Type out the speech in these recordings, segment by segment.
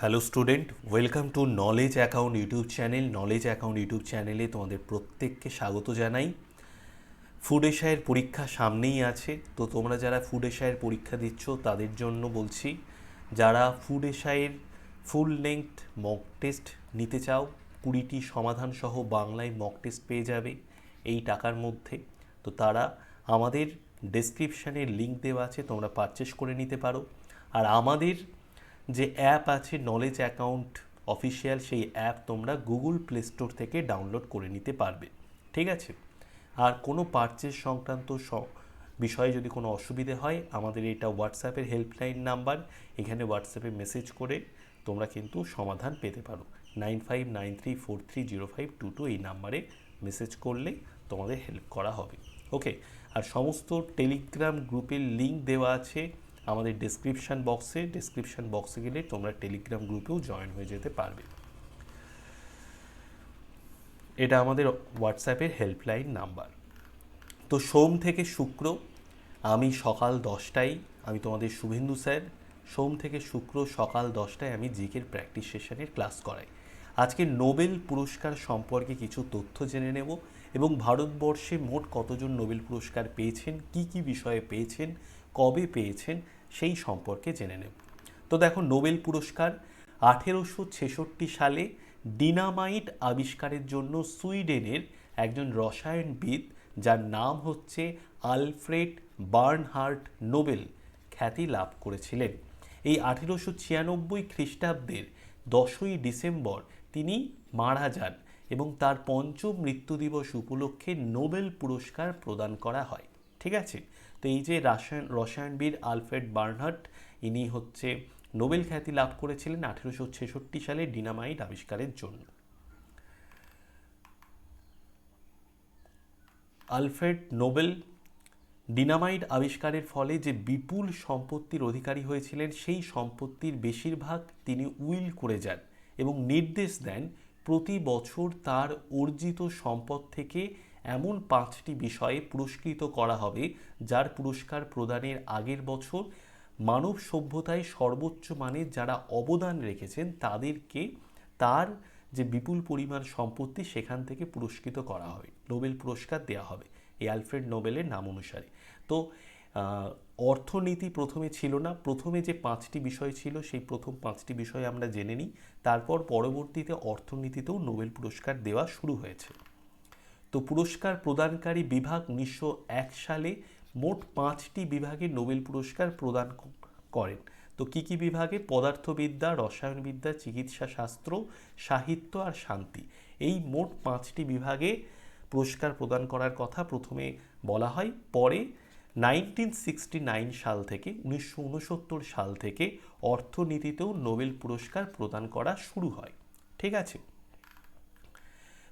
Hello student, welcome to knowledge account YouTube channel. Knowledge account YouTube চ্যানেলে তোমাদের প্রত্যেককে স্বাগত জানাই। ফুড এশায়ের পরীক্ষা সামনেই আছে, তো তোমরা যারা ফুড এশায়ের পরীক্ষা দিচ্ছ, তাদের জন্য বলছি, যারা ফুড এশায়ের ফুল লেংথ মক টেস্ট নিতে চাও, কুড়িটি সমাধান সহ বাংলায় মক টেস্ট পেয়ে যাবে এই টাকার মধ্যে। তো তারা আমাদের ডেসক্রিপশানে লিঙ্ক দেওয়া আছে, তোমরা পারচেস করে নিতে পারো। আর আমাদের যে অ্যাপ আছে নলেজ অ্যাকাউন্ট অফিসিয়াল সেই অ্যাপ তোমরা গুগল প্লে স্টোর থেকে ডাউনলোড করে নিতে পারবে। ঠিক আছে? আর কোনো পারচেস সংক্রান্ত বিষয়ে যদি কোনো অসুবিধে হয়, আমাদের এটা হোয়াটসঅ্যাপের হেল্পলাইন নাম্বার এখানে হোয়াটসঅ্যাপে মেসেজ করে তোমরা কিন্তু সমাধান পেতে পারো। Nine five nine three four three zero five two two এই নাম্বারে মেসেজ করলে তোমাদের হেল্প করা হবে। ওকে আর সমস্ত টেলিগ্রাম গ্রুপের লিঙ্ক দেওয়া আছে। আমাদের ডেসক্রিপশান বক্সে ডেসক্রিপশান বক্সে গেলে তোমরা টেলিগ্রাম গ্রুপেও জয়েন হয়ে যেতে পারবে। এটা আমাদের হোয়াটসঅ্যাপের হেল্পলাইন নাম্বার তো সোম থেকে শুক্র, আমি সকাল দশটায়, আমি তোমাদের শুভেন্দু স্যার, সোম থেকে শুক্র সকাল দশটায় আমি জিকের প্র্যাকটিস সেশনের ক্লাস করাই। আজকে নোবেল পুরস্কার সম্পর্কে কিছু তথ্য জেনে নেব এবং ভারতবর্ষে মোট কতজন নোবেল পুরস্কার পেয়েছেন, কি কি বিষয়ে পেয়েছেন, কবে পেয়েছেন সেই সম্পর্কে জেনে নেব। তো দেখো, নোবেল পুরস্কার আঠেরোশো ছেষট্টি সালে ডিনামাইট আবিষ্কারের জন্য সুইডেনের একজন রসায়নবিদ, যার নাম হচ্ছে আলফ্রেড বার্নহার্ট নোবেল, খ্যাতি লাভ করেছিলেন। এই আঠেরোশো ছিয়ানব্বই খ্রিস্টাব্দের দশই ডিসেম্বর তিনি মারা যান এবং তার পঞ্চম মৃত্যু দিবস উপলক্ষে নোবেল পুরস্কার প্রদান করা হয়। ঠিক আছে? তো এই যে রাসায়ন রসায়নবিদ আলফ্রেড বার্নহার্ট, ইনি হচ্ছে নোবেল খ্যাতি লাভ করেছিলেন আঠেরোশো ছেষট্টি সালে ডিনামাইট আবিষ্কারের জন্য। আলফ্রেড নোবেল ডিনামাইট আবিষ্কারের ফলে যে বিপুল সম্পত্তির অধিকারী হয়েছিলেন, সেই সম্পত্তির বেশিরভাগ তিনি উইল করে যান এবং নির্দেশ দেন প্রতি বছর তার অর্জিত সম্পদ থেকে এমন পাঁচটি বিষয়ে পুরস্কৃত করা হবে, যার পুরস্কার প্রদানের আগের বছর মানব সভ্যতায় সর্বোচ্চ মানের যারা অবদান রেখেছেন তাদেরকে তার যে বিপুল পরিমাণ সম্পত্তি সেখান থেকে পুরস্কৃত করা হবে নোবেল পুরস্কার দেওয়া হবে এই আলফ্রেড নোবেলের নাম অনুসারে। তো অর্থনীতি প্রথমে ছিল না, প্রথমে যে পাঁচটি বিষয় ছিল সেই প্রথম পাঁচটি বিষয় আমরা জেনে নিই, তারপর পরবর্তীতে অর্থনীতিতেও নোবেল পুরস্কার দেওয়া শুরু হয়েছে। তো পুরস্কার প্রদানকারী বিভাগ উনিশশো এক সালে মোট পাঁচটি বিভাগে নোবেল পুরস্কার প্রদান করেন। তো কী কী বিভাগে? পদার্থবিদ্যা, রসায়নবিদ্যা, চিকিৎসা শাস্ত্র, সাহিত্য আর শান্তি। এই মোট পাঁচটি বিভাগে পুরস্কার প্রদান করার কথা প্রথমে বলা হয়। পরে নাইনটিন সিক্সটি নাইন সাল থেকে, উনিশশো উনসত্তর সাল থেকে অর্থনীতিতেও নোবেল পুরস্কার প্রদান করা শুরু হয়। ঠিক আছে?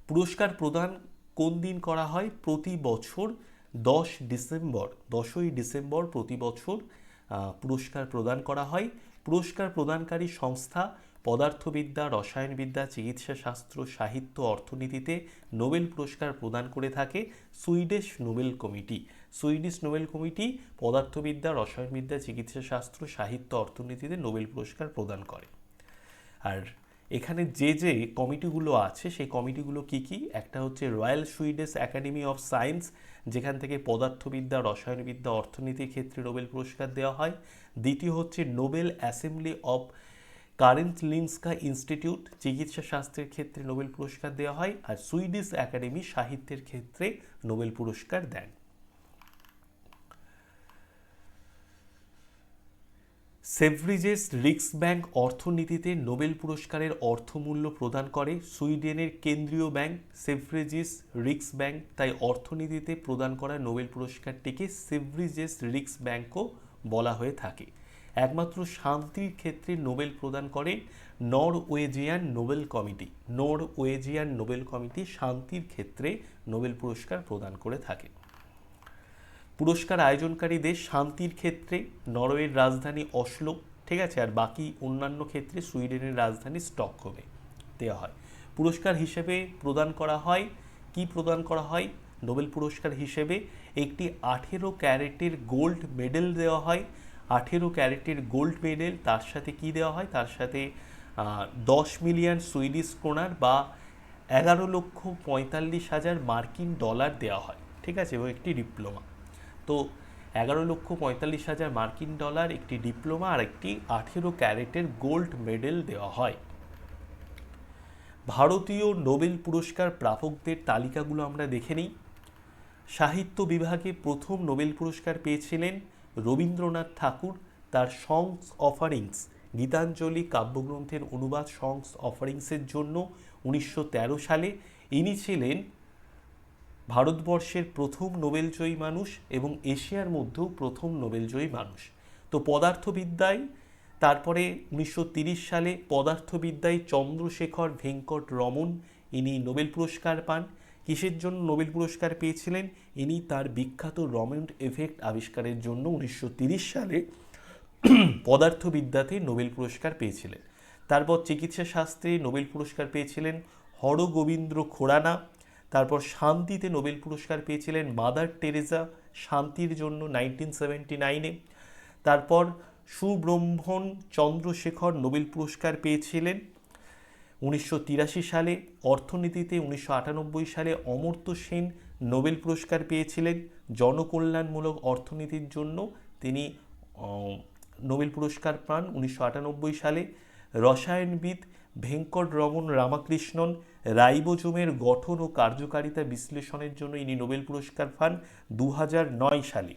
পুরস্কার প্রদান কোন দিন করা হয়? প্রতি বছর দশ ডিসেম্বর, দশই ডিসেম্বর প্রতি বছর পুরস্কার প্রদান করা হয়। পুরস্কার প্রদানকারী সংস্থা পদার্থবিদ্যা, রসায়নবিদ্যা, চিকিৎসা শাস্ত্র, সাহিত্য, অর্থনীতিতে নোবেল পুরস্কার প্রদান করে থাকে Swedish Nobel committee. Swedish Nobel committee পদার্থবিদ্যা, রসায়নবিদ্যা, চিকিৎসা শাস্ত্র, সাহিত্য, অর্থনীতিতে নোবেল পুরস্কার প্রদান করে। আর এখানে যে যে কমিটিগুলো আছে, সেই কমিটিগুলো কি কি? একটা হচ্ছে royal Swedish academy of science যেখান থেকে পদার্থবিদ্যা, রসায়নবিদ্যা অর্থনীতির ক্ষেত্রে নোবেল পুরস্কার দেওয়া হয়। দ্বিতীয় হচ্ছে Nobel assembly of Karolinska institute চিকিৎসা শাস্ত্রের ক্ষেত্রে নোবেল পুরস্কার দেওয়া হয়। আর সুইডিশ একাডেমি সাহিত্যের ক্ষেত্রে নোবেল পুরস্কার দেন। সেভরিজেস রিক্স ব্যাংক অর্থনীতিতে নোবেল পুরস্কারের অর্থমূল্য প্রদান করে সুইডেনের কেন্দ্রীয় ব্যাংক সেভরিজেস রিক্স ব্যাংক। তাই অর্থনীতিতে প্রদান করা নোবেল পুরস্কারটিকে সেভরিজেস রিক্স ব্যাংকও বলা হয়ে থাকে। একমাত্র শান্তির ক্ষেত্রে নোবেল প্রদান করে Norwegian Nobel committee. Norwegian Nobel committee শান্তির ক্ষেত্রে নোবেল পুরস্কার প্রদান করে থাকে। পুরস্কার আয়োজনকারী দেশ শান্তির ক্ষেত্রে নরওয়ের রাজধানী অসলো, ঠিক আছে, আর বাকি অন্যান্য ক্ষেত্রে সুইডেনের রাজধানী স্টকহোমে দেওয়া হয়। পুরস্কার হিসেবে প্রদান করা হয়। কি প্রদান করা হয়? নোবেল পুরস্কার হিসেবে একটি আঠেরো ক্যারেটের গোল্ড মেডেল দেওয়া হয়। আঠেরো ক্যারেটের গোল্ড মেডেল তার সাথে কি দেওয়া হয়? তার সাথে দশ মিলিয়ন সুইডিশ ক্রোনার বা এগারো লক্ষ পঁয়তাল্লিশ হাজার মার্কিন ডলার দেওয়া হয়, ঠিক আছে, এবং একটি ডিপ্লোমা। তো এগারো লক্ষ পঁয়তাল্লিশ হাজার মার্কিন ডলার একটি ডিপ্লোমা আর একটি আঠেরো ক্যারেটের গোল্ড মেডেল দেওয়া হয়। ভারতীয় নোবেল পুরস্কার প্রাপকদের তালিকাগুলো আমরা দেখে নিই। সাহিত্য বিভাগে প্রথম নোবেল পুরস্কার পেয়েছিলেন রবীন্দ্রনাথ ঠাকুর। তার সংস অফারিংস গীতাঞ্জলি কাব্যগ্রন্থের অনুবাদ সংস অফারিংসের জন্য উনিশশো তেরো সালে। ইনি ছিলেন ভারতবর্ষের প্রথম নোবেলজয়ী মানুষ এবং এশিয়ার মধ্যেও প্রথম নোবেলজয়ী মানুষ। তো পদার্থবিদ্যায়, তারপরে উনিশশো সালে পদার্থবিদ্যায় চন্দ্রশেখর ভেঙ্কট রমন, ইনি নোবেল পুরস্কার পান। কিসের জন্য নোবেল পুরস্কার পেয়েছিলেন? ইনি তার বিখ্যাত রমেন্ট এফেক্ট আবিষ্কারের জন্য উনিশশো সালে পদার্থবিদ্যাতে নোবেল পুরস্কার পেয়েছিলেন। তারপর চিকিৎসা শাস্ত্রে নোবেল পুরস্কার পেয়েছিলেন হরগোবিন্দ্র খোরানা। তারপর শান্তিতে নোবেল পুরস্কার পেয়েছিলেন মাদার টেরেজা শান্তির জন্য নাইনটিন সেভেন্টি নাইনে। তারপর সুব্রহ্মণ চন্দ্রশেখর নোবেল পুরস্কার পেয়েছিলেন উনিশশো তিরাশি সালে। অর্থনীতিতে উনিশশো আটানব্বই সালে অমর্ত্য সেন নোবেল পুরস্কার পেয়েছিলেন। জনকল্যাণমূলক অর্থনীতির জন্য তিনি নোবেল পুরস্কার পান উনিশশো আটানব্বই সালে। রসায়নবিদ ভেঙ্কট রমন রামাকৃষ্ণন রাইবোজোমের গঠন ও কার্যকারিতা বিশ্লেষণের জন্য ইনি নোবেল পুরস্কার পান দু হাজার নয় সালে।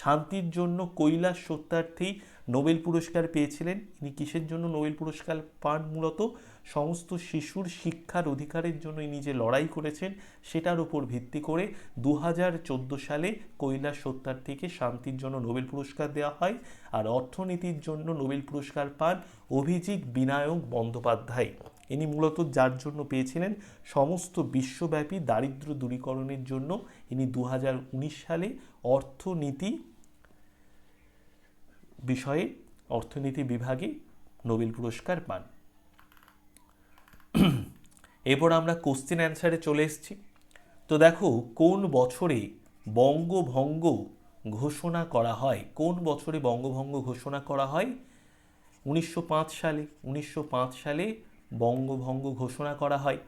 শান্তির জন্য কৈলাস সত্যার্থী নোবেল পুরস্কার পেয়েছিলেন। ইনি কিসের জন্য নোবেল পুরস্কার পান? মূলত সমস্ত শিশুর শিক্ষার অধিকারের জন্য ইনি যে লড়াই করেছেন, সেটার উপর ভিত্তি করে দু হাজার চোদ্দ সালে কৈলাস সত্যার্থীকে শান্তির জন্য নোবেল পুরস্কার দেওয়া হয় আর অর্থনীতির জন্য নোবেল পুরস্কার পান অভিজিৎ বিনায়ক বন্দ্যোপাধ্যায়। ইনি মূলত যার জন্য পেয়েছিলেন সমস্ত বিশ্বব্যাপী দারিদ্র দূরীকরণের জন্য ইনি দু হাজার উনিশ সালে অর্থনীতি বিষয়ে অর্থনীতি বিভাগে নোবেল পুরস্কার পান। এরপর আমরা কোশ্চেন অ্যান্সারে চলে এসেছি। তো দেখো, কোন বছরে বঙ্গভঙ্গ ঘোষণা করা হয়? কোন বছরে বঙ্গভঙ্গ ঘোষণা করা হয়? উনিশশো পাঁচ সালে, উনিশশো পাঁচ সালে বঙ্গভঙ্গ ঘোষণা করা হয়।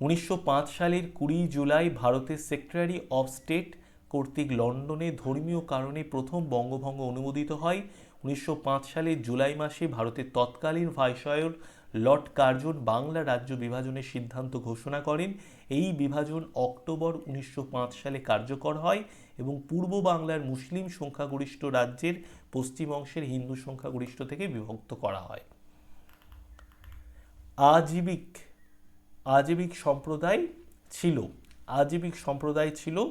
উনিশশো পাঁচ সালের কুড়ি জুলাই ভারতের সেক্রেটারি অফ স্টেট কর্তৃক লন্ডনে ধর্মীয় কারণে প্রথম বঙ্গভঙ্গ অনুমোদিত হয়। উনিশশো পাঁচ সালের জুলাই মাসে ভারতের তৎকালীন ভাইসরয়র লর্ড কার্জন বাংলা রাজ্য বিভাজনের সিদ্ধান্ত ঘোষণা করেন। এই বিভাজন অক্টোবর উনিশশো পাঁচ সালে কার্যকর হয় এবং পূর্ব বাংলার মুসলিম সংখ্যাগরিষ্ঠ রাজ্যের পশ্চিম অংশের হিন্দু সংখ্যাগরিষ্ঠ থেকে বিভক্ত করা হয়। আজীবিক আজীবিক সম্প্রদায় ছিল। আজীবিক সম্প্রদায় ছিল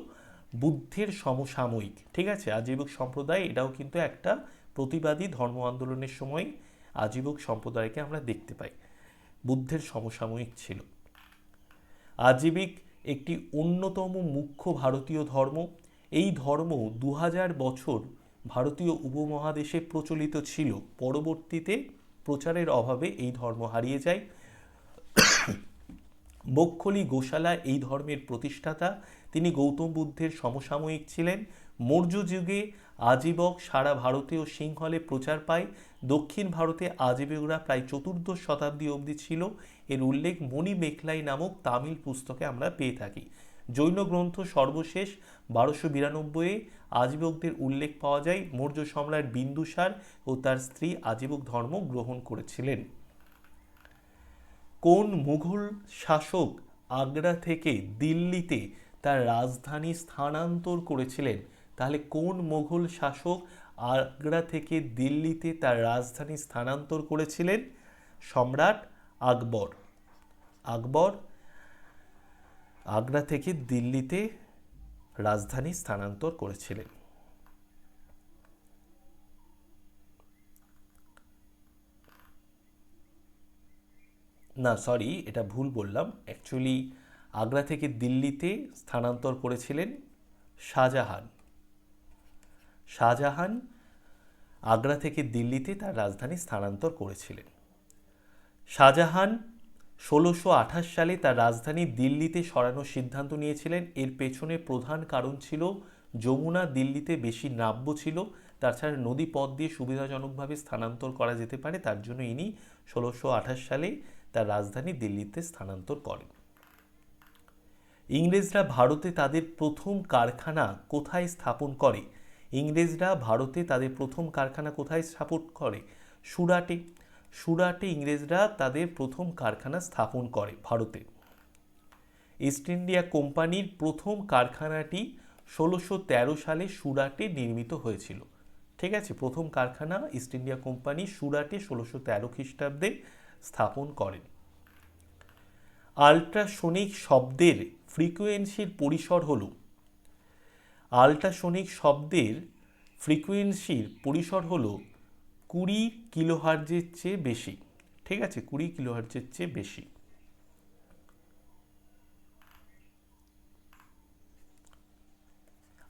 বুদ্ধের সমসাময়িক, ঠিক আছে? আজীবক সম্প্রদায়, এটাও কিন্তু একটা প্রতিবাদী ধর্ম আন্দোলনের সময় আজীবক সম্প্রদায়কে আমরা দেখতে পাই। বুদ্ধের সমসাময়িক ছিল। আজীবিক একটি অন্যতম মুখ্য ভারতীয় ধর্ম। এই ধর্ম দু হাজার বছর ভারতীয় উপমহাদেশে প্রচলিত ছিল। পরবর্তীতে প্রচারের অভাবে এই ধর্ম হারিয়ে যায়। বক্ষলি গোশালা এই ধর্মের প্রতিষ্ঠাতা। তিনি গৌতম বুদ্ধের সমসাময়িক ছিলেন। মৌর্য যুগে আজীবক সারা ভারতীয় সিংহলে প্রচার পায়। দক্ষিণ ভারতে আজীবকরা প্রায় চতুর্দশ শতাব্দী অবধি ছিল। এর উল্লেখ মণি মেঘলাই নামক তামিল পুস্তকে আমরা পেয়ে থাকি। জৈন গ্রন্থ সর্বশেষ বারোশো বিরানব্বইয়ে আজীবকদের উল্লেখ পাওয়া যায়। মৌর্য সম্রাট বিন্দুসার ও তার স্ত্রী আজীবক ধর্ম গ্রহণ করেছিলেন। কোন মুঘল শাসক আগ্রা থেকে দিল্লিতে তার রাজধানী স্থানান্তর করেছিলেন? তাহলে কোন মোঘল শাসক আগ্রা থেকে দিল্লিতে তার রাজধানী স্থানান্তর করেছিলেন? সম্রাট আকবর। আকবর আগ্রা থেকে দিল্লিতে রাজধানী স্থানান্তর করেছিলেন। না সরি এটা ভুল বললাম। অ্যাকচুয়ালি আগ্রা থেকে দিল্লিতে স্থানান্তর করেছিলেন শাহজাহান। শাহজাহান আগ্রা থেকে দিল্লিতে তার রাজধানী স্থানান্তর করেছিলেন। শাহজাহান ষোলোশো আঠাশ সালে তার রাজধানী দিল্লিতে সরানোর সিদ্ধান্ত নিয়েছিলেন। এর পেছনে প্রধান কারণ ছিল, যমুনা দিল্লিতে বেশি নাব্য ছিল। তাছাড়া নদী পথ দিয়ে সুবিধাজনকভাবে স্থানান্তর করা যেতে পারে, তার জন্য ইনি ষোলোশো আঠাশ সালে তার রাজধানী দিল্লিতে স্থানান্তর করেন। ইংরেজরা ভারতে তাদের প্রথম কারখানা কোথায় স্থাপন করে? ইংরেজরা ভারতে তাদের প্রথম কারখানা কোথায় স্থাপন করে? সুরাটে। সুরাটে ইংরেজরা তাদের প্রথম কারখানা স্থাপন করে ভারতে। ইস্ট ইন্ডিয়া কোম্পানির প্রথম কারখানাটি ষোলোশো তেরো সালে সুরাটে নির্মিত হয়েছিল। ঠিক আছে, প্রথম কারখানা ইস্ট ইন্ডিয়া কোম্পানি সুরাটে ষোলোশো তেরো খ্রিস্টাব্দে স্থাপন করেন। আল্ট্রাসোনিক শব্দের ফ্রিকোয়েন্সির পরিসর হল, আল্ট্রাসোনিক শব্দের ফ্রিকোয়েন্সির পরিসর হল কুড়ি কিলোহার্জের চেয়ে বেশি, ঠিক আছে? কুড়ি কিলোহার্জের চেয়ে বেশি।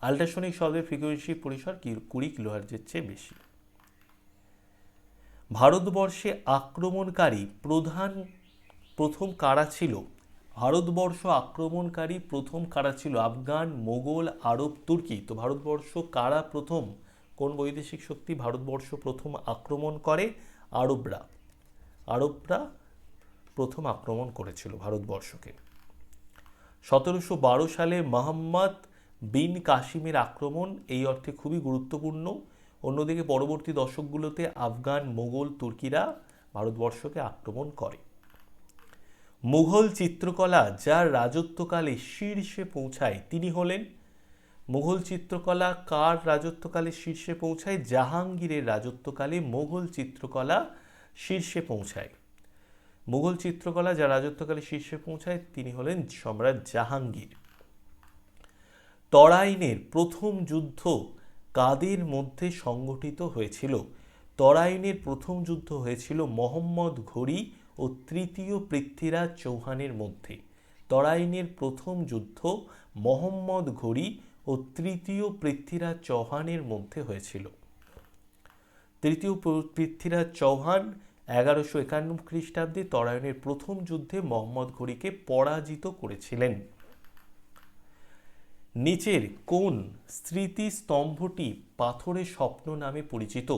আল্ট্রাসোনিক শব্দের ফ্রিকোয়েন্সি পরিসর কুড়ি কিলোহার্জের চেয়ে বেশি। ভারতবর্ষে আক্রমণকারী প্রধান, প্রথম কারা ছিল? ভারতবর্ষ আক্রমণকারী প্রথম কারা ছিল? আফগান, মোগল, আরব, তুর্কি। তো ভারতবর্ষ কারা প্রথম? কোন বৈদেশিক শক্তি ভারতবর্ষ প্রথম আক্রমণ করে? আরবরা। আরবরা প্রথম আক্রমণ করেছিল ভারতবর্ষকে। সতেরোশো বারো সালে মোহাম্মদ বিন কাসিমের আক্রমণ, এই অর্থে খুবই গুরুত্বপূর্ণ। অন্যদিকে পরবর্তী দশকগুলোতে আফগান, মোগল, তুর্কিরা ভারতবর্ষকে আক্রমণ করে। মুঘল চিত্রকলা, যার রাজত্বকালে শীর্ষে পৌঁছায় তিনি হলেন মুঘল চিত্রকলা কার রাজত্বকালে শীর্ষে পৌঁছায়? জাহাঙ্গীরের রাজত্বকালে মুঘল চিত্রকলা শীর্ষে পৌঁছায়। মুঘল চিত্রকলা যা রাজত্বকালে শীর্ষে পৌঁছায়, তিনি হলেন সম্রাট জাহাঙ্গীর। তরাইনের প্রথম যুদ্ধ কাদের মধ্যে সংগঠিত হয়েছিল? তরাইনের প্রথম যুদ্ধ হয়েছিল মোহাম্মদ ঘড়ি ও তৃতীয় পৃথ্বীরাজ চৌহানের মধ্যে। তরাইনের প্রথম যুদ্ধ মোহাম্মদ ঘড়ি ও তৃতীয় পৃথ্বীরাজ চৌহানের মধ্যে হয়েছিল। তৃতীয় পৃথ্বীরাজ চৌহান এগারোশো একান্ন খ্রিস্টাব্দে তরায়ণের প্রথম যুদ্ধে মোহাম্মদ ঘড়িকে পরাজিত করেছিলেন। নিচের কোন স্মৃতিস্তম্ভটি পাথরের স্বপ্ন নামে পরিচিত।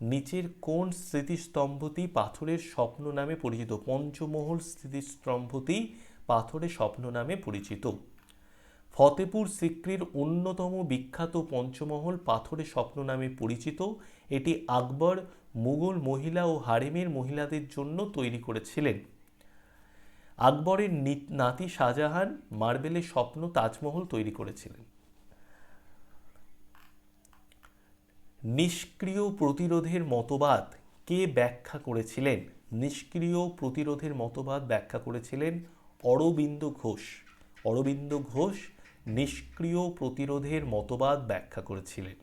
নিচের কোন স্মৃতিস্তম্ভটি পাথরের স্বপ্ন নামে পরিচিত। পঞ্চমহল স্মৃতিস্তম্ভটি পাথরের স্বপ্ন নামে পরিচিত। ফতেপুর সিক্রির অন্যতম বিখ্যাত পঞ্চমহল পাথরের স্বপ্ন নামে পরিচিত, এটি আকবর, মুঘল মহিলা ও হারেমের মহিলাদের জন্য তৈরি করেছিলেন। আকবরের নাতি শাহজাহান মার্বেলের স্বপ্ন তাজমহল তৈরি করেছিলেন। নিষ্ক্রিয় প্রতিরোধের মতবাদ কে ব্যাখ্যা করেছিলেন? নিষ্ক্রিয় প্রতিরোধের মতবাদ ব্যাখ্যা করেছিলেন অরবিন্দ ঘোষ। অরবিন্দ ঘোষ নিষ্ক্রিয় প্রতিরোধের মতবাদ ব্যাখ্যা করেছিলেন।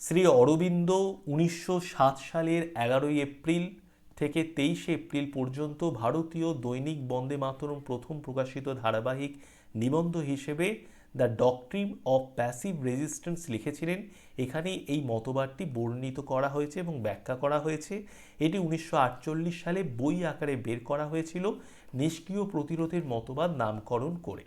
শ্রী অরবিন্দ উনিশশো সাত সালের এগারোই এপ্রিল থেকে তেইশে এপ্রিল পর্যন্ত ভারতীয় দৈনিক বন্দে মাতরম প্রথম প্রকাশিত ধারাবাহিক নিবন্ধ হিসেবে the doctrine of passive resistance লিখেছিলেন। এখানে এই মতবাদটি বর্ণিত করা হয়েছে এবং ব্যাখ্যা করা হয়েছে। এটি উনিশশো আটচল্লিশ সালে বই আকারে বের করা হয়েছিল। নিষ্ক্রিয় প্রতিরোধের মতবাদ নামকরণ করে।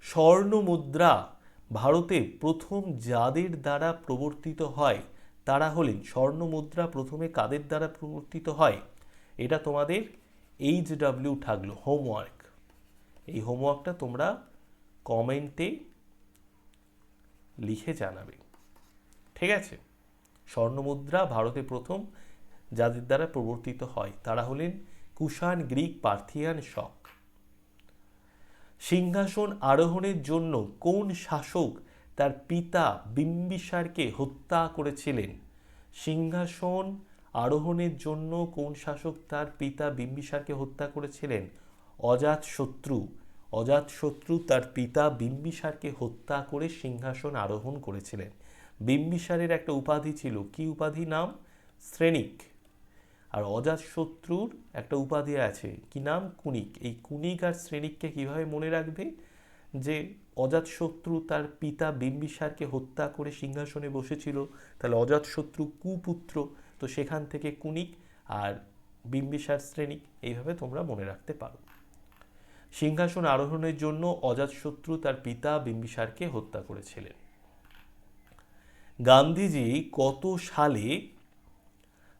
স্বর্ণ মুদ্রা ভারতে প্রথম যাদের দ্বারা প্রবর্তিত হয়, তারা হলেন স্বর্ণ মুদ্রা প্রথমে কাদের দ্বারা প্রবর্তিত হয়? এটা তোমাদের এইচ ডাব্লিউ থাকল হোমওয়ার্ক এই হোমওয়ার্কটা তোমরা কমেন্টে লিখে জানাবে। ঠিক আছে? স্বর্ণমুদ্রা ভারতে প্রথম যাদের দ্বারা প্রবর্তিত হয়, তারা হলেন কুষাণ, গ্রিক, পার্থিয়ান, শক। সিংহাসন আরোহণের জন্য কোন শাসক তার পিতা বিম্বিসারকে হত্যা করেছিলেন? সিংহাসন আরোহণের জন্য কোন শাসক তার পিতা বিম্বিসারকে হত্যা করেছিলেন? অজাতশত্রু অজাতশত্রু তার পিতা বিম্বিসারকে হত্যা করে সিংহাসন আরোহণ করেছিলেন। বিম্বিসারের একটা উপাধি ছিল। কি উপাধি নাম? শ্রেণিক। আর অজাতশত্রুর একটা উপাধি আছে। কি নাম? কুনিক। এই কুনিক আর শ্রেণিককে কীভাবে মনে রাখবে? যে অজাতশত্রু তার পিতা বিম্বিসারকে হত্যা করে সিংহাসনে বসেছিল, তাহলে অজাতশত্রু কুপুত্র। তো সেখান থেকে কুনিক আর বিম্বিসার শ্রেণিক এইভাবে তোমরা মনে রাখতে পারো। সিংহাসন আরোহণের জন্য অজাতশত্রু তার পিতা বিম্বিসারকে হত্যা করেছিলেন। গান্ধীজি কত সালে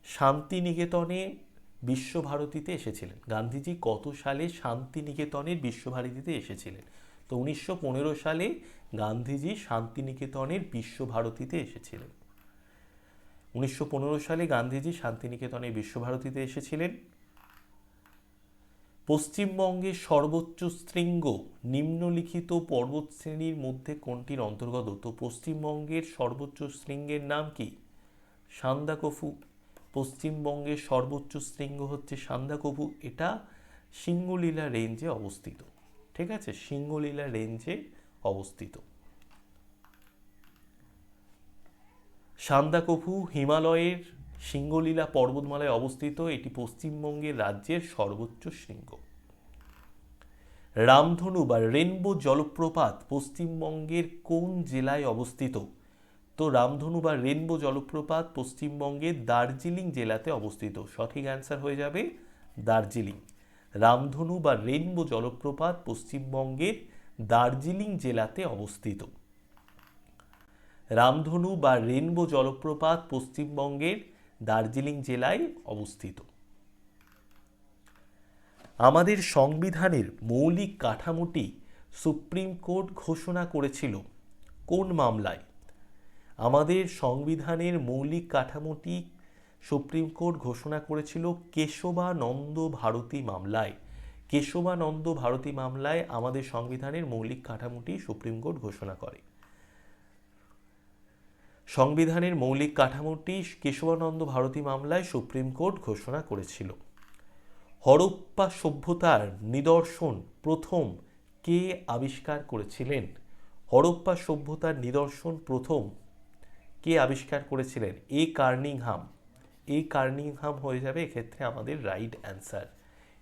শান্তিনিকেতনে বিশ্বভারতীতে এসেছিলেন। গান্ধীজি কত সালে শান্তিনিকেতনের বিশ্বভারতীতে এসেছিলেন? তো উনিশশো পনেরো সালে গান্ধীজি শান্তিনিকেতনের বিশ্বভারতীতে এসেছিলেন। উনিশশো পনেরো সালে গান্ধীজি শান্তিনিকেতনের বিশ্বভারতীতে এসেছিলেন। পশ্চিমবঙ্গের সর্বোচ্চ শৃঙ্গ নিম্নলিখিত পর্বতশ্রেণীর মধ্যে কোনটির অন্তর্গত? তো পশ্চিমবঙ্গের সর্বোচ্চ শৃঙ্গের নাম কি? সান্দাকফু পশ্চিমবঙ্গের সর্বোচ্চ শৃঙ্গ হচ্ছে সান্দাকফু এটা সিঙ্গলীলা রেঞ্জে অবস্থিত। ঠিক আছে? সিঙ্গলীলা রেঞ্জে অবস্থিত। সান্দাকফু হিমালয়ের সিঙ্গলীলা পর্বতমালায় অবস্থিত। এটি পশ্চিমবঙ্গের রাজ্যের সর্বোচ্চ শৃঙ্গ। রামধনু বা রেনবো জলপ্রপাত পশ্চিমবঙ্গের কোন জেলায় অবস্থিত? তো রামধনু বা রেনবো জলপ্রপাত পশ্চিমবঙ্গের দার্জিলিং জেলাতে অবস্থিত। সঠিক অ্যান্সার হয়ে যাবে দার্জিলিং। রামধনু বা রেনবো জলপ্রপাত পশ্চিমবঙ্গের দার্জিলিং জেলাতে অবস্থিত। রামধনু বা রেনবো জলপ্রপাত পশ্চিমবঙ্গের দার্জিলিং জেলায় অবস্থিত। আমাদের সংবিধানের মৌলিক কাঠামোটি সুপ্রিম কোর্ট ঘোষণা করেছিল। কোন মামলায়? আমাদের সংবিধানের মৌলিক কাঠামোটি সুপ্রিম কোর্ট ঘোষণা করেছিল কেশবানন্দ ভারতী মামলায়। কেশবানন্দ ভারতী মামলায় আমাদের সংবিধানের মৌলিক কাঠামোটি সুপ্রিম কোর্ট ঘোষণা করে। সংবিধানের মৌলিক কাঠামোটি কেশবানন্দ ভারতী মামলায় সুপ্রিম কোর্ট ঘোষণা করেছিল। হরপ্পা সভ্যতার নিদর্শন প্রথম কে আবিষ্কার করেছিলেন? হরপ্পা সভ্যতার নিদর্শন প্রথম কে আবিষ্কার করেছিলেন? এ কার্নিংহাম। এ কার্নিংহাম হয়ে যাবে এক্ষেত্রে আমাদের right answer.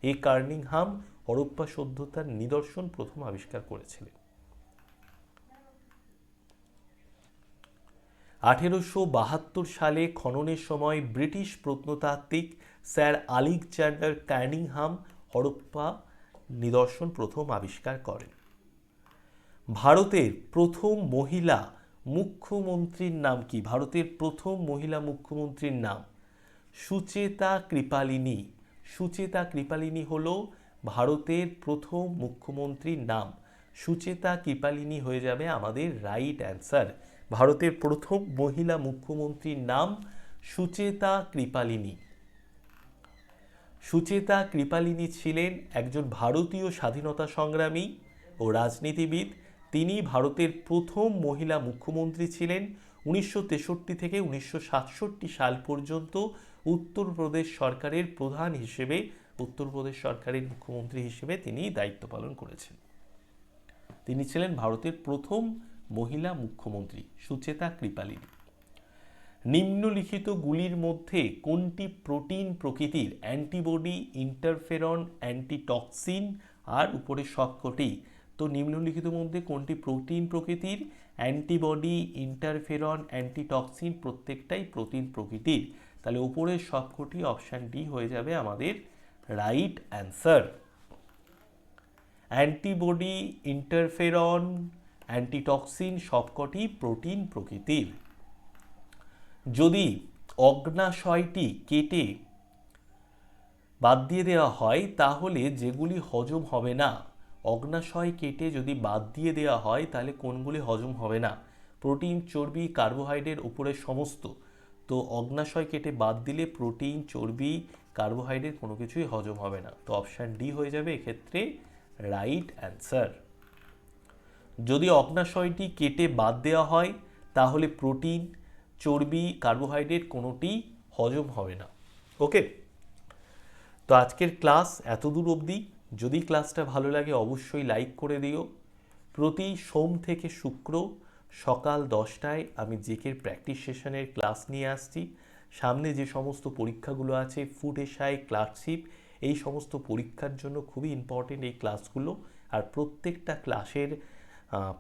A Cunningham Harappa সভ্যতার নিদর্শন প্রথম আবিষ্কার করেছিলেন। আঠেরোশো বাহাত্তর সালে খননের সময় ব্রিটিশ প্রত্নতাত্ত্বিক স্যার আলেকজান্ডার ক্যানিংহাম হরপ্পা নিদর্শন প্রথম আবিষ্কার করেন। ভারতের প্রথম মহিলা মুখ্যমন্ত্রীর নাম কি? ভারতের প্রথম মহিলা মুখ্যমন্ত্রীর নাম। সুচেতা কৃপালিনী। সুচেতা কৃপালিনী হল ভারতের প্রথম মুখ্যমন্ত্রীর নাম। সুচেতা কৃপালিনী হয়ে যাবে আমাদের রাইট অ্যান্সার ভারতের প্রথম মহিলা মুখ্যমন্ত্রীর নাম সুচেতা কৃপালিনী। সুচেতা কৃপালিনী ছিলেন একজন ভারতীয় স্বাধীনতা সংগ্রামী ও রাজনীতিবিদ। তিনি ভারতের প্রথম মহিলা মুখ্যমন্ত্রী ছিলেন উনিশশো তেষট্টি থেকে উনিশশো সাতষট্টি সাল পর্যন্ত উত্তরপ্রদেশ সরকারের প্রধান হিসেবে, উত্তরপ্রদেশ সরকারের মুখ্যমন্ত্রী হিসেবে তিনি দায়িত্ব পালন করেছেন। তিনি ছিলেন ভারতের প্রথম মহিলা মুখ্যমন্ত্রী সুচেতা কৃপালিনী। নিম্নলিখিতগুলির মধ্যে কোনটি প্রোটিন প্রকৃতির অ্যান্টিবডি, ইন্টারফেরন, অ্যান্টিটক্সিন, আর উপরে সবকটি তো নিম্নলিখিত মধ্যে কোনটি প্রোটিন প্রকৃতির? অ্যান্টিবডি, ইন্টারফেরন, অ্যান্টিটক্সিন, প্রত্যেকটাই প্রোটিন প্রকৃতির। তাহলে উপরের সবকটি অপশান ডি হয়ে যাবে আমাদের right answer. Antibody, interferon, antitoxin সবকটি প্রোটিন প্রকৃতির। যদি অগ্নাশয়টি কেটে বাদ দিয়ে দেওয়া হয়, তাহলে যেগুলি হজম হবে না অগ্নাশয় কেটে যদি বাদ দিয়ে দেওয়া হয়, তাহলে কোনগুলি হজম হবে না। প্রোটিন, চর্বি, কার্বোহাইড্রেট উপরে সমস্ত। তো অগ্নাশয় কেটে বাদ দিলে প্রোটিন, চর্বি, কার্বোহাইড্রেট কোনো কিছুই হজম হবে না। তো অপশান ডি হয়ে যাবে এক্ষেত্রে রাইট অ্যান্সার। যদি অগ্নাশয়টি কেটে বাদ দেওয়া হয়, তাহলে প্রোটিন, চর্বি, কার্বোহাইড্রেট কোনোটি হজম হবে না। ওকে? তো আজকের ক্লাস এত দূর অবধি। যদি ক্লাসটা ভালো লাগে অবশ্যই লাইক করে দিও। প্রতি সোম থেকে শুক্র সকাল দশটায় আমি জেকের প্র্যাকটিস সেশনের ক্লাস নিয়ে আসছি। সামনে যে সমস্ত পরীক্ষাগুলো আছে ফুড এসআই, ক্লার্কশিপ, এই সমস্ত পরীক্ষার জন্য খুবই ইম্পর্টেন্ট এই ক্লাসগুলো। আর প্রত্যেকটা ক্লাসের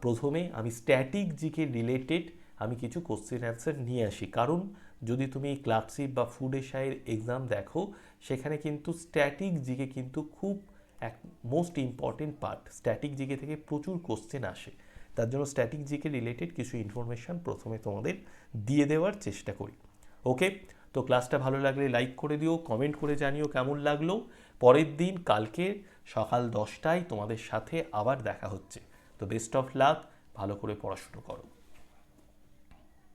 প্রথমে আমি স্ট্যাটিক জিকে রিলেটেড আমি কিছু কোশ্চেন অ্যান্সার নিয়ে আসি। কারণ যদি তুমি ক্লার্কশিপ বা ফুড এশাইয়ের এক্সাম দেখো, সেখানে কিন্তু স্ট্যাটিক জিকে কিন্তু খুব এক most important part static GK থেকে প্রচুর কোশ্চেন আসে। তার জন্য স্ট্যাটিক জিকে রিলেটেড কিছু ইনফরমেশান প্রথমে তোমাদের দিয়ে দেওয়ার চেষ্টা করি। ওকে তো ক্লাসটা ভালো লাগলে লাইক করে দিও কমেন্ট করে জানিও কেমন লাগল। পরের দিন কালকে সকাল দশটায় তোমাদের সাথে আবার দেখা হচ্ছে। তো বেস্ট অফ লাক ভালো করে পড়াশুনো করো।